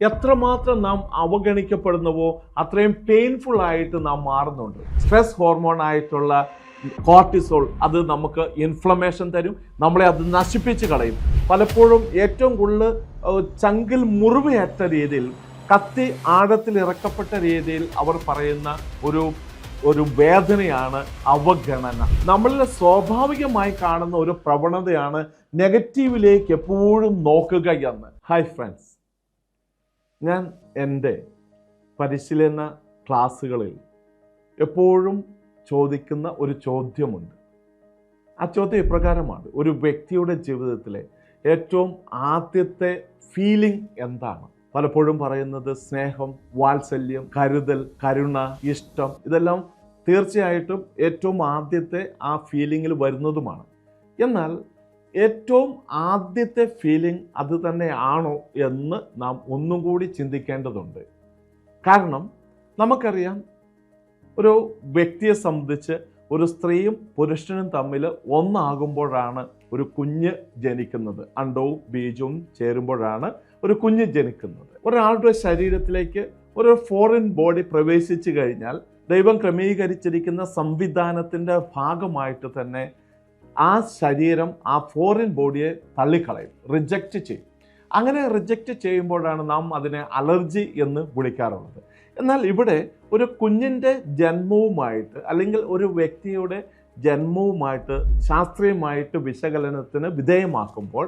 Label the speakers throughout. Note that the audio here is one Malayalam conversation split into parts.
Speaker 1: എത്രമാത്രം നാം അവഗണിക്കപ്പെടുന്നുവോ അത്രയും പെയിൻഫുൾ ആയിട്ട് നാം മാറുന്നുണ്ട്. സ്ട്രെസ് ഹോർമോൺ ആയിട്ടുള്ള കോർട്ടിസോൾ അത് നമുക്ക് ഇൻഫ്ലമേഷൻ തരും നമ്മളെ അത് നശിപ്പിച്ച് കളയും. പലപ്പോഴും ഏറ്റവും കൂടുതൽ ചങ്കിൽ മുറിവേറ്റ രീതിയിൽ കത്തി ആഴത്തിൽ ഇറക്കപ്പെട്ട രീതിയിൽ അവർ പറയുന്ന ഒരു ഒരു വേദനയാണ് അവഗണന. നമ്മളിൽ സ്വാഭാവികമായി കാണുന്ന ഒരു പ്രവണതയാണ് നെഗറ്റീവിലേക്ക് എപ്പോഴും നോക്കുക എന്ന്. ഹായ് ഫ്രണ്ട്സ് ഞാൻ എന്റെ പരിശീലന ക്ലാസ്സുകളിൽ എപ്പോഴും ചോദിക്കുന്ന ഒരു ചോദ്യമുണ്ട്. ആ ചോദ്യം ഇപ്രകാരമാണ്. ഒരു വ്യക്തിയുടെ ജീവിതത്തിലെ ഏറ്റവും ആദ്യത്തെ ഫീലിംഗ് എന്താണ്? പലപ്പോഴും പറയുന്നത് സ്നേഹം വാത്സല്യം കരുതൽ കരുണ ഇഷ്ടം. ഇതെല്ലാം തീർച്ചയായിട്ടും ഏറ്റവും ആദ്യത്തെ ആ ഫീലിങ്ങിൽ വരുന്നതുമാണ്. എന്നാൽ ഏറ്റവും ആദ്യത്തെ ഫീലിംഗ് അത് തന്നെയാണോ എന്ന് നാം ഒന്നും കൂടി ചിന്തിക്കേണ്ടതുണ്ട്. കാരണം നമുക്കറിയാം ഒരു വ്യക്തിയെ സംബന്ധിച്ച് ഒരു സ്ത്രീയും പുരുഷനും തമ്മിൽ ഒന്നാകുമ്പോഴാണ് ഒരു കുഞ്ഞ് ജനിക്കുന്നത്. അണ്ടവും ബീജവും ചേരുമ്പോഴാണ് ഒരു കുഞ്ഞ് ജനിക്കുന്നത്. ഒരാളുടെ ശരീരത്തിലേക്ക് ഒരു ഫോറിൻ ബോഡി പ്രവേശിച്ചു കഴിഞ്ഞാൽ ദൈവം ക്രമീകരിച്ചിരിക്കുന്ന സംവിധാനത്തിന്റെ ഭാഗമായിട്ട് തന്നെ ആ ശരീരം ആ ഫോറിൻ ബോഡിയെ തള്ളിക്കളയും റിജക്റ്റ് ചെയ്യും. അങ്ങനെ റിജക്റ്റ് ചെയ്യുമ്പോഴാണ് നാം അതിനെ അലർജി എന്ന് വിളിക്കാറുള്ളത്. എന്നാൽ ഇവിടെ ഒരു കുഞ്ഞിന്റെ ജന്മവുമായിട്ട് അല്ലെങ്കിൽ ഒരു വ്യക്തിയുടെ ജന്മവുമായിട്ട് ശാസ്ത്രീയമായിട്ട് വിശകലനത്തിന് വിധേയമാക്കുമ്പോൾ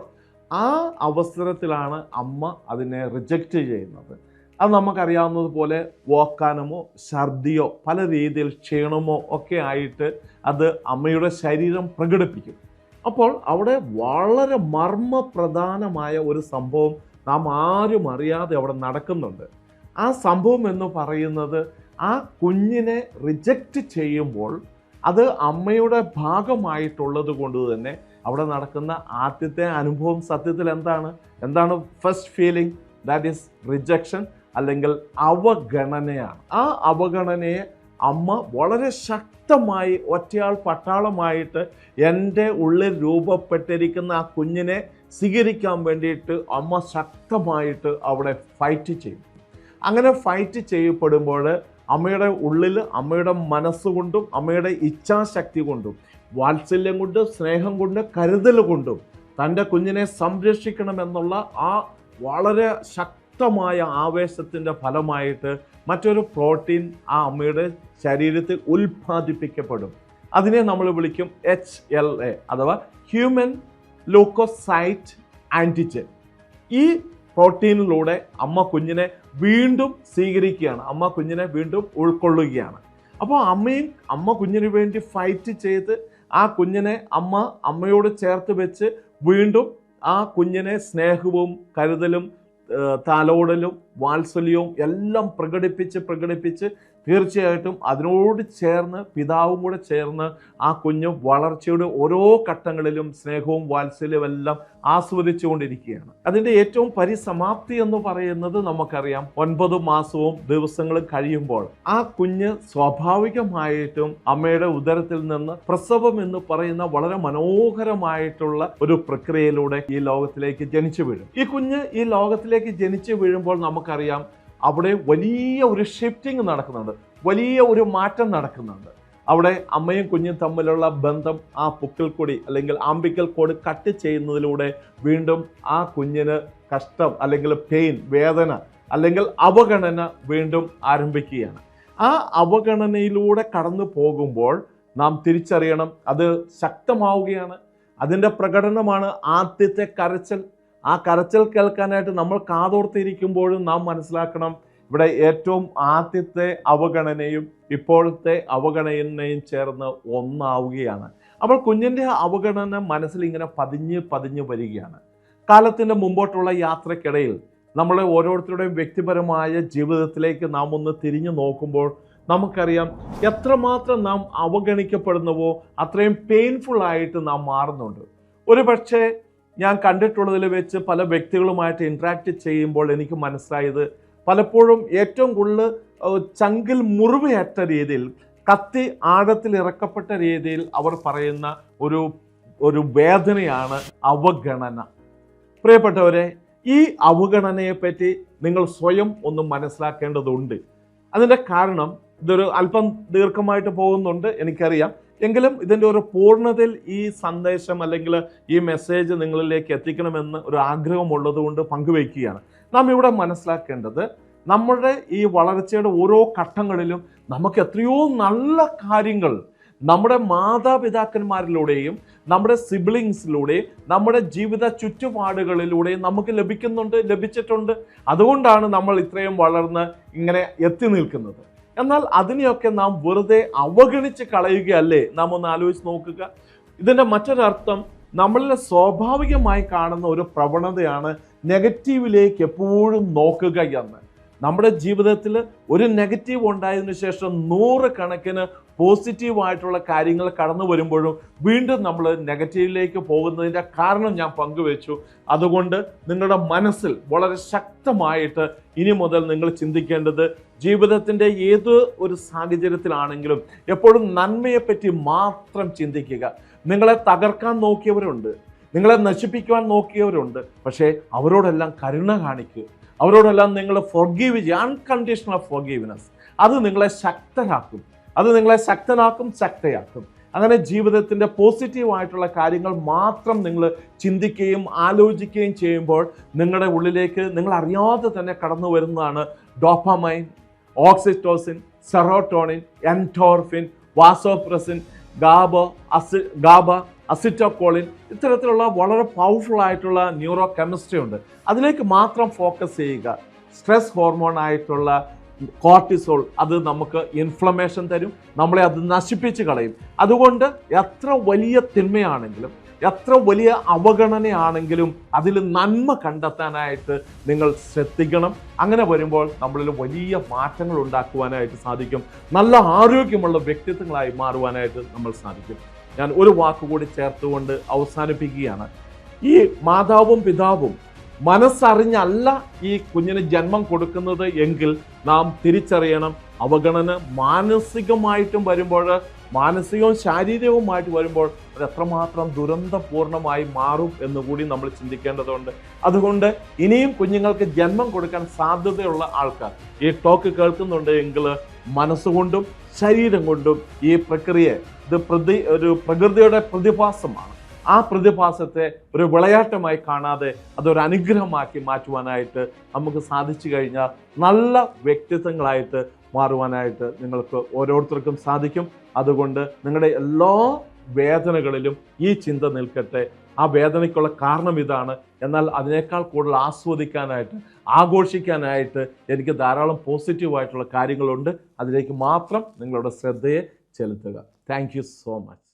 Speaker 1: ആ അവസരത്തിലാണ് അമ്മ അതിനെ റിജക്റ്റ് ചെയ്യുന്നത്. അത് നമുക്കറിയാവുന്നതുപോലെ വോക്കാനമോ ഛർദിയോ പല രീതിയിൽ ക്ഷീണമോ ഒക്കെ ആയിട്ട് അത് അമ്മയുടെ ശരീരം പ്രകടിപ്പിക്കും. അപ്പോൾ അവിടെ വളരെ മർമ്മപ്രധാനമായ ഒരു സംഭവം നാം ആരും അറിയാതെ അവിടെ നടക്കുന്നുണ്ട്. ആ സംഭവം എന്ന് പറയുന്നത് ആ കുഞ്ഞിനെ റിജക്റ്റ് ചെയ്യുമ്പോൾ അത് അമ്മയുടെ ഭാഗമായിട്ടുള്ളത് കൊണ്ട് തന്നെ അവിടെ നടക്കുന്ന ആദ്യത്തെ അനുഭവം സത്യത്തിൽ എന്താണ്? എന്താണ് first feeling that is rejection അല്ലെങ്കിൽ അവഗണനയാണ്. ആ അവഗണനയെ അമ്മ വളരെ ശക്തമായി ഒറ്റയാൾ പട്ടാളമായിട്ട് എന്റെ ഉള്ളിൽ രൂപപ്പെട്ടിരിക്കുന്ന ആ കുഞ്ഞിനെ സ്വീകരിക്കാൻ വേണ്ടിയിട്ട് അമ്മ ശക്തമായിട്ട് അവിടെ ഫൈറ്റ് ചെയ്യും അങ്ങനെ ഫൈറ്റ് ചെയ്യപ്പെടുമ്പോൾ അമ്മയുടെ ഉള്ളിൽ അമ്മയുടെ മനസ്സുകൊണ്ടും അമ്മയുടെ ഇച്ഛാശക്തി കൊണ്ടും വാത്സല്യം കൊണ്ട് സ്നേഹം കൊണ്ട് കരുതൽ കൊണ്ടും തന്റെ കുഞ്ഞിനെ സംരക്ഷിക്കണമെന്നുള്ള ആ വളരെ ശക്തമായ ആവേശത്തിന്റെ ഫലമായിട്ട് മറ്റൊരു പ്രോട്ടീൻ ആ അമ്മയുടെ ശരീരത്തിൽ ഉൽപ്പാദിപ്പിക്കപ്പെടും. അതിനെ നമ്മൾ വിളിക്കും എച്ച് എൽ എ അഥവാ ഹ്യൂമൻ ലൂക്കോസൈറ്റ് ആന്റിജൻ ഈ പ്രോട്ടീനിലൂടെ അമ്മ കുഞ്ഞിനെ വീണ്ടും സ്വീകരിക്കുകയാണ്. അമ്മ കുഞ്ഞിനെ വീണ്ടും ഉൾക്കൊള്ളുകയാണ്. അപ്പോൾ അമ്മയും അമ്മ കുഞ്ഞിന് വേണ്ടി ഫൈറ്റ് ചെയ്ത് ആ കുഞ്ഞിനെ അമ്മ അമ്മയോട് ചേർത്ത് വെച്ച് വീണ്ടും ആ കുഞ്ഞിനെ സ്നേഹവും കരുതലും താലോടലും വാത്സല്യവും എല്ലാം പ്രകടിപ്പിച്ച് പ്രകടിപ്പിച്ച് തീർച്ചയായിട്ടും അതിനോട് ചേർന്ന് പിതാവും കൂടെ ചേർന്ന് ആ കുഞ്ഞ് വളർച്ചയുടെ ഓരോ ഘട്ടങ്ങളിലും സ്നേഹവും വാത്സല്യവും എല്ലാം ആസ്വദിച്ചുകൊണ്ടിരിക്കുകയാണ്. അതിന്റെ ഏറ്റവും പരിസമാപ്തി എന്ന് പറയുന്നത് നമുക്കറിയാം. ഒൻപത് മാസവും ദിവസങ്ങളും കഴിയുമ്പോൾ ആ കുഞ്ഞ് സ്വാഭാവികമായിട്ടും അമ്മയുടെ ഉദരത്തിൽ നിന്ന് പ്രസവം എന്ന് പറയുന്ന വളരെ മനോഹരമായിട്ടുള്ള ഒരു പ്രക്രിയയിലൂടെ ഈ ലോകത്തിലേക്ക് ജനിച്ചു വീഴും. ഈ കുഞ്ഞ് ഈ ലോകത്തിലേക്ക് ജനിച്ചു വീഴുമ്പോൾ നമുക്കറിയാം അവിടെ വലിയ ഒരു ഷിഫ്റ്റിംഗ് നടക്കുന്നുണ്ട്. വലിയ ഒരു മാറ്റം നടക്കുന്നുണ്ട്. അവിടെ അമ്മയും കുഞ്ഞും തമ്മിലുള്ള ബന്ധം ആ പുക്കൽ കൊടി അല്ലെങ്കിൽ ആമ്പിക്കൽ കൊടി കട്ട് ചെയ്യുന്നതിലൂടെ വീണ്ടും ആ കുഞ്ഞിന് കഷ്ടം അല്ലെങ്കിൽ പെയിൻ വേദന അല്ലെങ്കിൽ അവഗണന വീണ്ടും ആരംഭിക്കുകയാണ്. ആ അവഗണനയിലൂടെ കടന്നു പോകുമ്പോൾ നാം തിരിച്ചറിയണം അത് ശക്തമാവുകയാണ്. അതിന്റെ പ്രകടനമാണ് ആദ്യത്തെ കരച്ചൽ ആ കരച്ചൽ കേൾക്കാനായിട്ട് നമ്മൾ കാതോർത്തിരിക്കുമ്പോഴും നാം മനസ്സിലാക്കണം ഇവിടെ ഏറ്റവും ആദ്യത്തെ അവഗണനയും ഇപ്പോഴത്തെ അവഗണനയും ചേർന്ന് ഒന്നാവുകയാണ്. അപ്പോൾ കുഞ്ഞിന്റെ അവഗണന മനസ്സിൽ ഇങ്ങനെ പതിഞ്ഞ് പതിഞ്ഞ് വരികയാണ്. കാലത്തിന്റെ മുമ്പോട്ടുള്ള യാത്രക്കിടയിൽ നമ്മളെ ഓരോരുത്തരുടെയും വ്യക്തിപരമായ ജീവിതത്തിലേക്ക് നാം ഒന്ന് തിരിഞ്ഞു നോക്കുമ്പോൾ നമുക്കറിയാം എത്രമാത്രം നാം അവഗണിക്കപ്പെടുന്നുവോ അത്രയും പെയിൻഫുൾ ആയിട്ട് നാം മാറുന്നുണ്ട്. ഒരു പക്ഷേ ഞാൻ കണ്ടിട്ടുള്ളതിൽ വെച്ച് പല വ്യക്തികളുമായിട്ട് ഇൻട്രാക്ട് ചെയ്യുമ്പോൾ എനിക്ക് മനസ്സിലായത് പലപ്പോഴും ഏറ്റവും കൂടുതൽ ചങ്കിൽ മുറിവേറ്റ രീതിയിൽ കത്തി ആഴത്തിൽ ഇറക്കപ്പെട്ട രീതിയിൽ അവർ പറയുന്ന ഒരു ഒരു വേദനയാണ് അവഗണന. പ്രിയപ്പെട്ടവരെ ഈ അവഗണനയെ പറ്റി നിങ്ങൾ സ്വയം ഒന്ന് മനസ്സിലാക്കേണ്ടതുണ്ട്. അതിന്റെ കാരണം ഇതൊരു അല്പം ദീർഘമായിട്ട് പോകുന്നുണ്ട് എനിക്കറിയാം. എങ്കിലും ഇതിന്റെ ഒരു പൂർണതയിൽ ഈ സന്ദേശം അല്ലെങ്കിൽ ഈ മെസ്സേജ് നിങ്ങളിലേക്ക് എത്തിക്കണമെന്ന് ഒരു ആഗ്രഹമുള്ളത് കൊണ്ട് പങ്കുവയ്ക്കുകയാണ്. നാം ഇവിടെ മനസ്സിലാക്കേണ്ടത് നമ്മുടെ ഈ വളർച്ചയുടെ ഓരോ ഘട്ടങ്ങളിലും നമുക്ക് എത്രയോ നല്ല കാര്യങ്ങൾ നമ്മുടെ മാതാപിതാക്കന്മാരിലൂടെയും നമ്മുടെ സിബ്ലിങ്സിലൂടെയും നമ്മുടെ ജീവിത ചുറ്റുപാടുകളിലൂടെയും നമുക്ക് ലഭിക്കുന്നുണ്ട് ലഭിച്ചിട്ടുണ്ട്. അതുകൊണ്ടാണ് നമ്മൾ ഇത്രയും വളർന്ന് ഇങ്ങനെ എത്തി നിൽക്കുന്നത്. എന്നാൽ അതിനെയൊക്കെ നാം വെറുതെ അവഗണിച്ച് കളയുകയല്ലേ? നാം ഒന്ന് ആലോചിച്ച് നോക്കുക. ഇതിന്റെ മറ്റൊരർത്ഥം നമ്മളിലെ സ്വാഭാവികമായി കാണുന്ന ഒരു പ്രവണതയാണ് നെഗറ്റീവിലേക്ക് എപ്പോഴും നോക്കുക എന്ന്. നമ്മുടെ ജീവിതത്തിൽ ഒരു നെഗറ്റീവ് ഉണ്ടായതിനു ശേഷം നൂറ് കണക്കിന് പോസിറ്റീവായിട്ടുള്ള കാര്യങ്ങൾ കടന്നു വരുമ്പോഴും വീണ്ടും നമ്മൾ നെഗറ്റീവിലേക്ക് പോകുന്നതിന്റെ കാരണം ഞാൻ പങ്കുവെച്ചു. അതുകൊണ്ട് നിങ്ങളുടെ മനസ്സിൽ വളരെ ശക്തമായിട്ട് ഇനി മുതൽ നിങ്ങൾ ചിന്തിക്കേണ്ടത് ജീവിതത്തിന്റെ ഏത് ഒരു സാഹചര്യത്തിലാണെങ്കിലും എപ്പോഴും നന്മയെപ്പറ്റി മാത്രം ചിന്തിക്കുക. നിങ്ങളെ തകർക്കാൻ നോക്കിയവരുണ്ട്. നിങ്ങളെ നശിപ്പിക്കുവാൻ നോക്കിയവരുണ്ട്. പക്ഷേ അവരോടെല്ലാം കരുണ കാണിക്കുക. അവരോടെല്ലാം നിങ്ങൾ ഫോർഗീവ് ചെയ്യുക അൺകണ്ടീഷണൽ ഫോർഗീവ്നെസ് അത് നിങ്ങളെ ശക്തരാക്കും അത് നിങ്ങളെ ശക്തനാക്കും ശക്തയാക്കും. അങ്ങനെ ജീവിതത്തിന്റെ പോസിറ്റീവായിട്ടുള്ള കാര്യങ്ങൾ മാത്രം നിങ്ങൾ ചിന്തിക്കുകയും ആലോചിക്കുകയും ചെയ്യുമ്പോൾ നിങ്ങളുടെ ഉള്ളിലേക്ക് നിങ്ങൾ അറിയാതെ തന്നെ കടന്നു വരുന്നതാണ് dopamine oxytocin serotonin endorphin vasopressin GABA അസി ഗാബ അസിറ്റോക്കോളിൻ ഇത്തരത്തിലുള്ള വളരെ പവർഫുൾ ആയിട്ടുള്ള ന്യൂറോ കെമിസ്ട്രി ഉണ്ട്. അതിലേക്ക് മാത്രം ഫോക്കസ് ചെയ്യുക. സ്ട്രെസ് ഹോർമോൺ ആയിട്ടുള്ള കോർട്ടിസോൾ അത് നമുക്ക് ഇൻഫ്ലമേഷൻ തരും നമ്മളെ അത് നശിപ്പിച്ച് കളയും. അതുകൊണ്ട് എത്ര വലിയ തിന്മയാണെങ്കിലും എത്ര വലിയ അവഗണനയാണെങ്കിലും അതിൽ നന്മ കണ്ടെത്താനായിട്ട് നിങ്ങൾ ശ്രദ്ധിക്കണം. അങ്ങനെ വരുമ്പോൾ നമ്മളിൽ വലിയ മാറ്റങ്ങൾ ഉണ്ടാക്കുവാനായിട്ട് സാധിക്കും. നല്ല ആരോഗ്യമുള്ള വ്യക്തിത്വങ്ങളായി മാറുവാനായിട്ട് നമ്മൾ സാധിക്കും. ഞാൻ ഒരു വാക്കുകൂടി ചേർത്തുകൊണ്ട് അവസാനിപ്പിക്കുകയാണ്. ഈ മാതാവും പിതാവും മനസ്സറിഞ്ഞല്ല ഈ കുഞ്ഞിന് ജന്മം കൊടുക്കുന്നത് എങ്കിൽ നാം തിരിച്ചറിയണം. അവഗണന മാനസികമായിട്ടും വരുമ്പോൾ മാനസികവും ശാരീരികവുമായിട്ട് വരുമ്പോൾ അത് എത്രമാത്രം ദുരന്തപൂർണമായി മാറും എന്ന് കൂടി നമ്മൾ ചിന്തിക്കേണ്ടതുണ്ട്. അതുകൊണ്ട് ഇനിയും കുഞ്ഞുങ്ങൾക്ക് ജന്മം കൊടുക്കാൻ സാധ്യതയുള്ള ആൾക്കാർ ഈ ടോക്ക് കേൾക്കുന്നുണ്ട് എങ്കിൽ മനസ്സുകൊണ്ടും ശരീരം കൊണ്ടും ഈ പ്രക്രിയ ഇത് പ്രതി ഒരു പ്രകൃതിയുടെ പ്രതിഭാസമാണ്. ആ പ്രതിഭാസത്തെ ഒരു വിളയാട്ടമായി കാണാതെ അതൊരു അനുഗ്രഹമാക്കി മാറ്റുവാനായിട്ട് നമുക്ക് സാധിച്ചു കഴിഞ്ഞാൽ നല്ല വ്യക്തിത്വങ്ങളായിട്ട് മാറുവാനായിട്ട് നിങ്ങൾക്ക് ഓരോരുത്തർക്കും സാധിക്കും. അതുകൊണ്ട് നിങ്ങളുടെ എല്ലാ വേദനകളിലും ഈ ചിന്ത നിൽക്കട്ടെ. ആ വേദനയ്ക്കുള്ള കാരണം ഇതാണ്. എന്നാൽ അതിനേക്കാൾ കൂടുതൽ ആസ്വദിക്കാനായിട്ട് ആഘോഷിക്കാനായിട്ട് എനിക്ക് ധാരാളം പോസിറ്റീവായിട്ടുള്ള കാര്യങ്ങളുണ്ട്. അതിലേക്ക് മാത്രം നിങ്ങളുടെ ശ്രദ്ധയെ ചെലുത്തുക. Thank so much